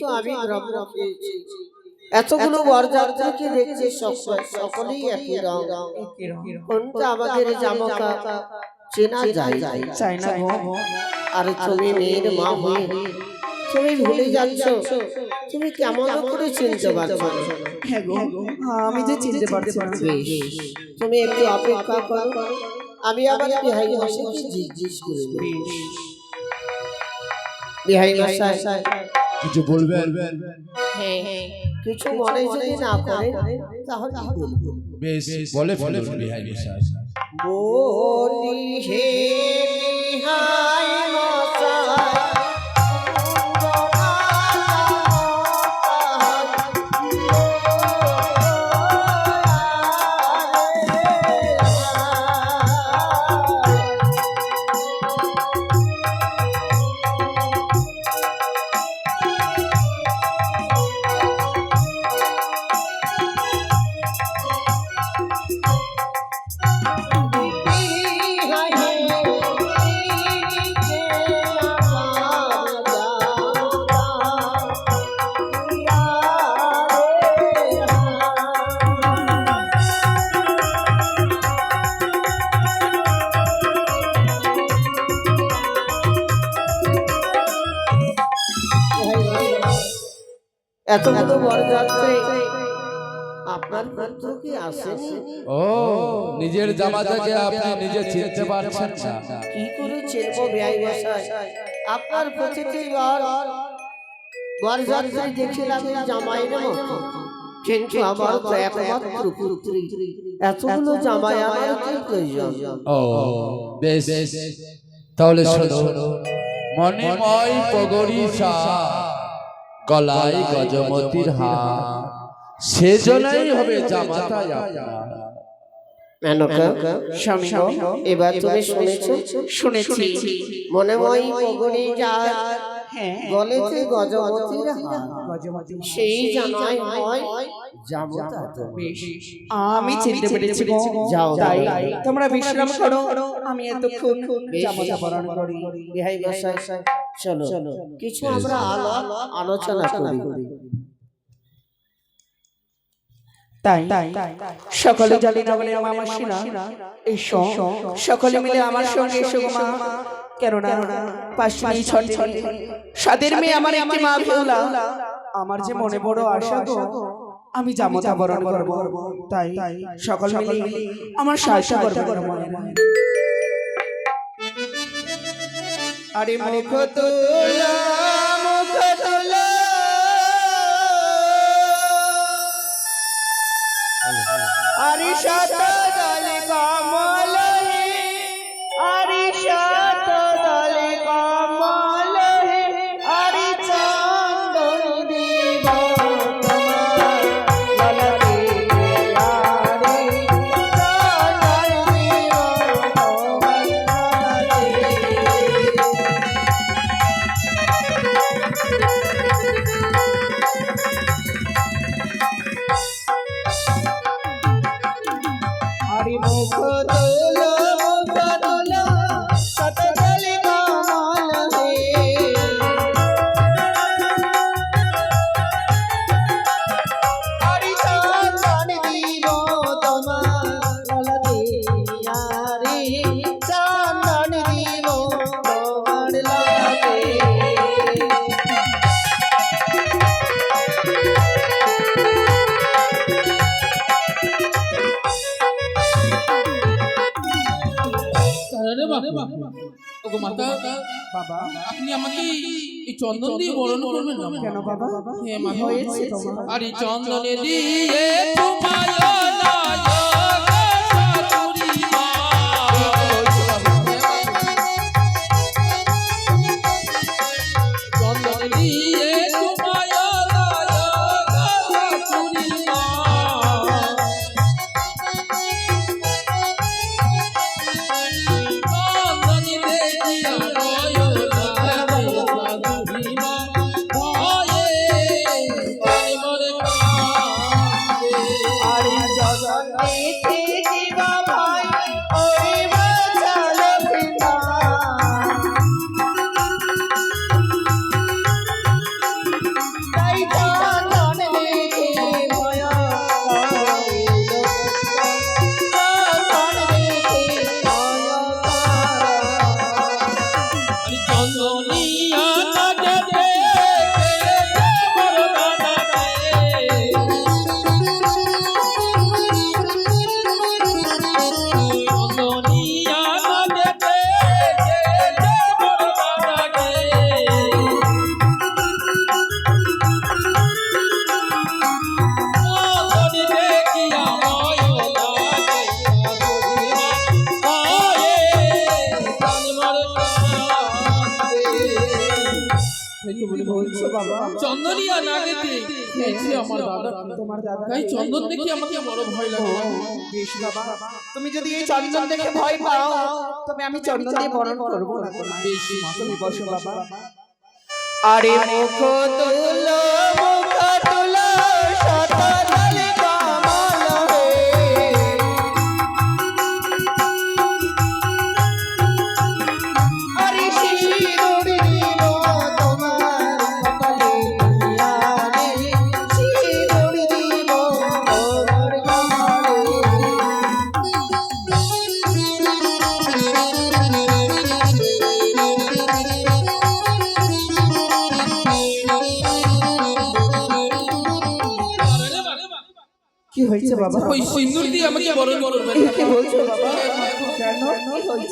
তো আমি ব্রহ্ম পেয়েছি। এতগুলো বরযাত্রীকে দেখছি সক- সকলেই একই রং। কোনটা আমাদের চেনা যায়। চাই না গো। আর তুমি মেয়ের মা হয়ে তুমি ভুলে যাচ্ছ। তুমি কেমন করে চিনতে পারছ? না? হ্যাঁ গো। আমি যে চিনতে পারছি তুমি একটু অপেক্ষা করো। আমি আবার বিহাই জিজ্ঞেস করে। বিহাই মশাই কিছু বলবেন? হ্যাঁ হ্যাঁ। কিছু মনে যদি না করে তাহলে বেশ বলে ফেলুন বিহাই মশাই বলি হে এতগুলো বরযাত্রী আপনার পুত্র কি আসেনি? ও নিজের জামাতাকে আপনি নিজে চিনতে পারছেন না। কি করে চিনবো ব্যয় মশাই? আপনার প্রতিটি বার বরযাত্রী দেখিলাম জামাইয়ের মতো। কিন্তু আমার তো একমাত্র পুত্রী। এতগুলো জামাই আমার কি প্রয়োজন? ও বেশ। তাহলে শোনো মণিময় পগড়ি গলায় গজমতির হার। সেজন্যই হবে গো এবার তুমি শুনেছো? শুনেছি? মনে হয় পগড়ি যা হ্যাঁ গজমতির সেই হয় জামতা। বেশ। আমি চিনতে পেরেছি যাও, তাই। তোমরা বিশ্রাম করো। আমি এতক্ষণ বেশ। জামা পরান করি। বিহাই মশাই চলো কিছু আমরা আলাপ আলোচনা করি। তাই সকলে জানি না বলে আমার এসো সকলে মিলে আমার সঙ্গে এসো মা। কেননা পাশে নেই ছটে সাদের মেয়ে আমার একটি মা ভেউলা আমার যে মনে বড় আশা গো আমি জামতা বরণ করব। তাই সকল মিলে আমার সাহায্য করবে। আরে মুখ তোলা মুখ তোলা। আরে শত ওগো মাতা বাবা। আপনি আমাকে এই চন্দন দিয়ে বরণ করবেন না কেন বাবা? হ্যাঁ মা। হয়েছে। আর এই চন্দনে দিয়ে তোমায় চন্দনিয়া বলছো বাবা চন্দনিয়া নাগেতে খেয়েছে আমার দাদা তোমার দাদা। তাই চন্দন দেখে আমাকে বড় ভয় লাগে। বেশ বাবা। তুমি যদি এই চন্দন দেখে ভয় পাও তবে আমি চন্দন দিয়ে বরণ করব না তোমার বেশ তুমি বসো বাবা। আরে মুখ তুলো মুখ তুলো বাবা। ওই সিন্দুর দিয়ে আমাকে বরণ করবেন কি বলছো বাবা? কেন?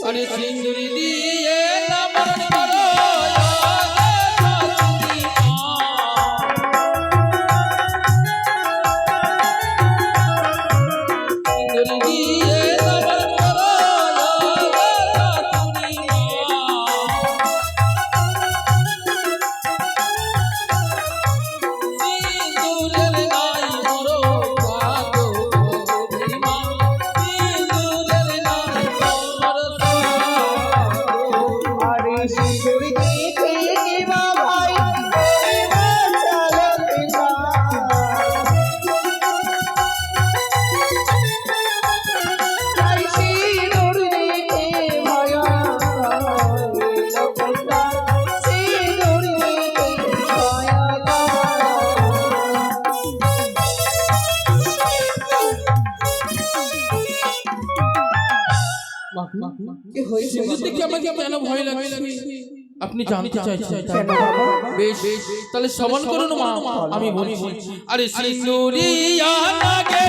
আরে সিন্দুর দিয়ে না বরণ করো। আমাকে কেন ভয় লাগছে? আপনি জানতে চাইছেন। বেশ বেশ তাহলে সমান করুন মা আমি বলছি। আরে সিন্দুরিয়া লাগে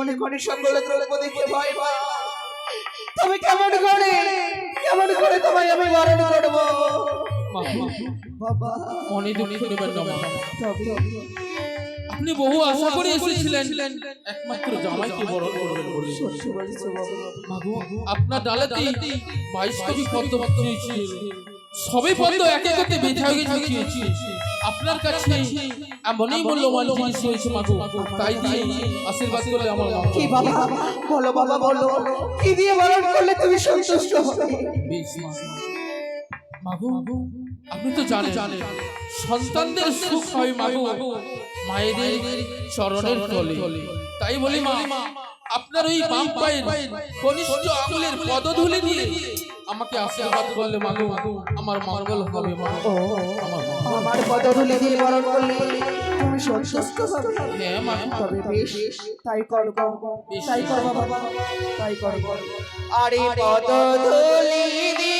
তুমি এমন করে সকলে দ্রৌপদীকে ভয় পাও তবে কেমন করে কেমন করে তোমায় আমি বরণ করব? বাবা। মনে দুঃখ না আপনি বহু আশা করে এসেছিলেন। একমাত্র জামাইকে বরণ করবেন বলে। আপনার ডালাতেই বাইশ কোটি পদ্ম সবে পদ্ম এক একাতে বেঁধে হয়ে গেছে আপনার কাছে এমনই মূল্যবান জিনিস রয়েছে মাগো। তাই দিয়ে আশীর্বাদ করলে আমার। কি বাবা বলো বাবা বলো কি দিয়ে বরণ করলে তুমি সন্তুষ্ট হবে। মাগো আপনি তো জানেন সন্তানদের সুখ হয় মাগো। মায়েদের চরণের তলে। তাই বলি মা। আপনার ওই বাম পায়ের কনিষ্ঠ আঙুলের পদধূলি দিয়ে আমাকে আশীর্বাদ করলে মাগো আমার মঙ্গল হবে মা ও আমার মঙ্গল আমার পদধূলি দিয়ে বরণ করলে তুমি সন্তুষ্ট হবে। হ্যাঁ মা তবে বেশ তাই কর তাই কর বাবা তাই কর আরে পদধূলি দি